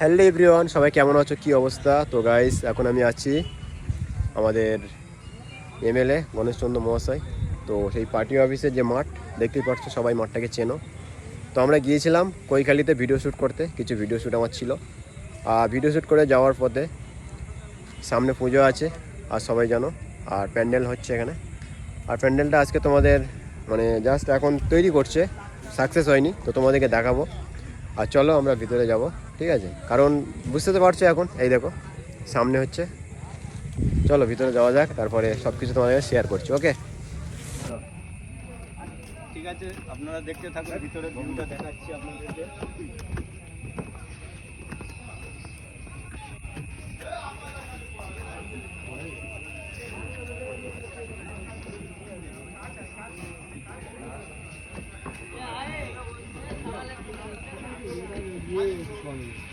Hello everyone সবাই কেমন আছো? কি অবস্থা? তো গাইস এখন আমি আছি আমাদের এমএলএ গণেশচন্দ্র মহাশয়। তো সেই পার্টি অফিসের যে মাঠ, দেখতেই পাচ্ছ, সবাই মাঠটাকে চেনো। তো আমরা গিয়েছিলাম কৈখালিতে ভিডিও শ্যুট করতে, কিছু ভিডিও শ্যুট আমার ছিল। আর ভিডিও শ্যুট করে যাওয়ার পথে সামনে পুজো আছে, আর সবাই জানো, আর প্যান্ডেল হচ্ছে এখানে। আর প্যান্ডেলটা আজকে তোমাদের মানে জাস্ট এখন তৈরি করছে সাকসেস হয়নি, তো তোমাদেরকে দেখাবো। আর চলো আমরা ভিতরে যাব। ঠিক আছে? কারণ বুঝতে তো পারছ এখন, এই দেখো, সামনে হচ্ছে। চলো, ভিতরে যাওয়া যাক, তারপরে সব কিছু তোমাদের শেয়ার করছি ওকে ঠিক আছে, আপনারা দেখতে থাকুন, ভিতরে দেখাচ্ছি আপনাদেরকে।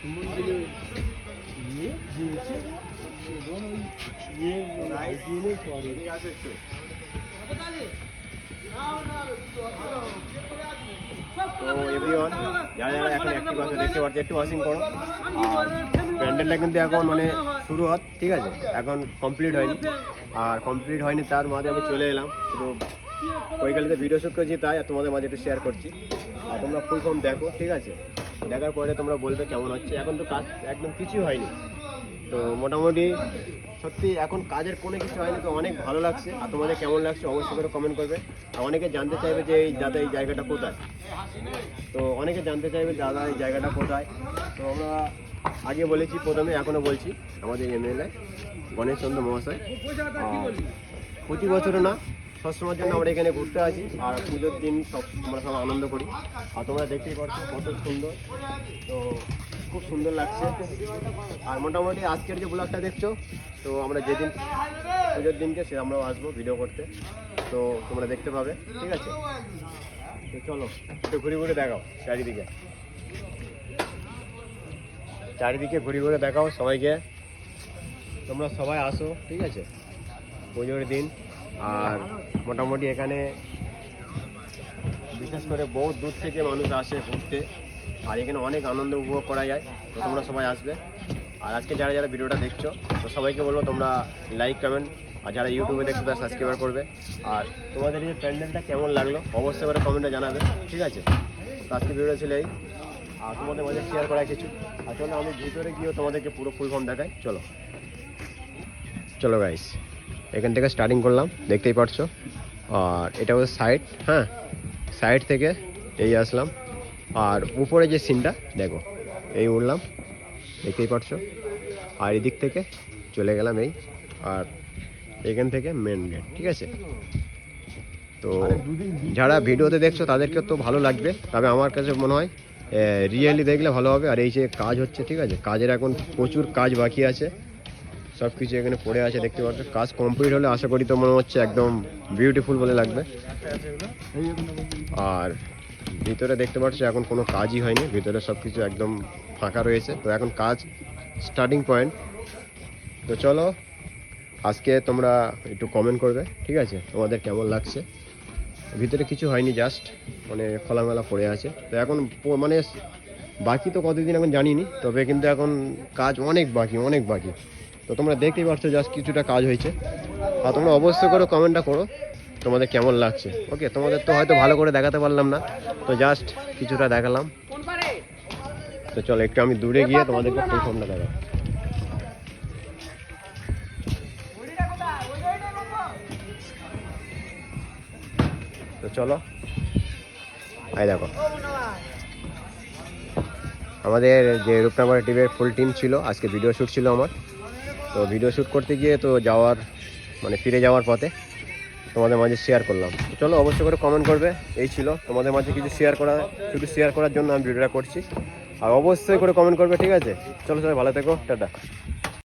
তো যারা এখন দেখতে একটু ওয়াশিং করো। আর প্যান্ডেলটা কিন্তু এখন মানে শুরু হত ঠিক আছে? এখন কমপ্লিট হয়নি। আর কমপ্লিট হয়নি তার মাঝে আমি চলে এলাম। শুধু কৈকালিতে ভিডিও শ্যুট করেছি তাই তোমাদের মাঝে একটু শেয়ার করছি। আর তোমরা ফুল ফর্ম দেখো, ঠিক আছে? দেখার পরে তোমরা বলবে কেমন হচ্ছে। এখন তো কাজ একদম কিছুই হয়নি। তো মোটামুটি সত্যি এখন কাজের কোনো কিছু হয়নি, তো অনেক ভালো লাগছে। আর তোমাদের কেমন লাগছে অবশ্যই করে কমেন্ট করবে। আর অনেকে জানতে চাইবে যে এই দাদা এই জায়গাটা কোথায়। তো অনেকে জানতে চাইবে দাদা এই জায়গাটা কোথায়। তো আমরা আগে বলেছি, প্রথমে এখনও বলছি, আমাদের এমএলএ গণেশচন্দ্র মহাশয়। প্রতি বছরও না সবসময়ের জন্য আমরা এখানে ঘুরতে আসি, আর পুজোর দিন সব আমরা সব আনন্দ করি। আর তোমরা দেখতেই পাচ্ছ কত সুন্দর। তো খুব সুন্দর লাগছে। আর মোটামুটি আজকের যে ব্লগটা দেখছ, তো আমরা যেদিন পুজোর দিনকে সে আমরাও আসব ভিডিও করতে। তো তোমরা দেখতে পাবে, ঠিক আছে? তো চলো, একটু ঘুরে ঘুরে দেখাও চারিদিকে। চারিদিকে ঘুরে ঘুরে দেখাও সবাইকে। তোমরা সবাই আসো, ঠিক আছে? পুজোর দিন। আর মোটামুটি এখানে বিশেষ করে বহু দূর থেকে মানুষ আসে ঘুরতে। আর এখানে অনেক আনন্দ উপভোগ করা যায়। তো তোমরা সবাই আসবে। আর আজকে যারা যারা ভিডিওটা দেখছ, তো সবাইকে বলব তোমরা লাইক কমেন্ট আর যারা ইউটিউবে দেখছ তারা সাবস্ক্রাইবার করবে। আর তোমাদের এই প্যান্ডেলটা কেমন লাগল, অবশ্যই করে কমেন্টে জানাবে। ঠিক আছে? তো আজকে ভিডিওটা ছিল এই। আর তোমাদের মাঝে শেয়ার করা কিছু আর চলো আমি ভিতরে গিয়েও তোমাদেরকে পুরো ফুল ফর্ম দেখাই। চলো। চলো গাইস এখান থেকে স্টার্টিং করলাম দেখতেই পারছ। আর এটা হচ্ছে সাইড হ্যাঁ? সাইড থেকে এই আসলাম। আর উপরে যে সিনটা দেখো এই উঠলাম দেখতেই পারছ। আর এদিক থেকে চলে গেলাম এই আর এখান থেকে মেন গেট ঠিক আছে? তো যারা ভিডিওতে দেখছ তাদেরকে তো ভালো লাগবে। তবে আমার কাছে মনে হয় রিয়েলি দেখলে ভালো হবে। আর এই যে কাজ হচ্ছে ঠিক আছে? কাজের এখন প্রচুর কাজ বাকি আছে। সব কিছু এখানে পড়ে আছে, দেখতে পাচ্ছ। কাজ কমপ্লিট হলে আশা করি তো মনে হচ্ছে একদম বিউটিফুল বলে লাগবে। আর ভিতরে দেখতে পাচ্ছ, এখন কোনো কাজই হয়নি। ভিতরে সব কিছু একদম ফাঁকা রয়েছে। তো এখন কাজ স্টার্টিং পয়েন্ট তো চলো, আজকে তোমরা একটু কমেন্ট করবে, ঠিক আছে? তোমাদের কেমন লাগছে? ভিতরে কিছু হয়নি জাস্ট মানে খোলামেলা পড়ে আছে। তো এখন মানে বাকি তো কতদিন এখন জানিনি, তবে কিন্তু এখন কাজ অনেক বাকি অনেক বাকি। তো তোমরা দেখতেই পাচ্ছ জাস্ট কিছুটা কাজ হয়েছে। আর তোমরা অবশ্যই করে কমেন্টটা করো, তোমাদের কেমন লাগছে? ওকে তোমাদের তো হয়তো ভালো করে দেখাতে পারলাম না। তো জাস্ট কিছুটা দেখালাম। তো চলো, একটু আমি দূরে গিয়ে তোমাদেরকে ফর্মটা দেখাবো তো চলো, এই দেখো। আমাদের যে রূপনগর টিভির ফুল টিম ছিল, আজকে ভিডিও শ্যুট ছিল আমার। তো ভিডিও শ্যুট করতে গিয়ে তো যাওয়ার মানে ফিরে যাওয়ার পথে তোমাদের মাঝে শেয়ার করলাম। চলো অবশ্যই করে কমেন্ট করবে, এই ছিল। তোমাদের মাঝে কিছু শেয়ার করা, শুধু শেয়ার করার জন্য আমি ভিডিওটা করছি। আর অবশ্যই করে কমেন্ট করবে, ঠিক আছে? চলো সবাই ভালো থেকো, টাটা।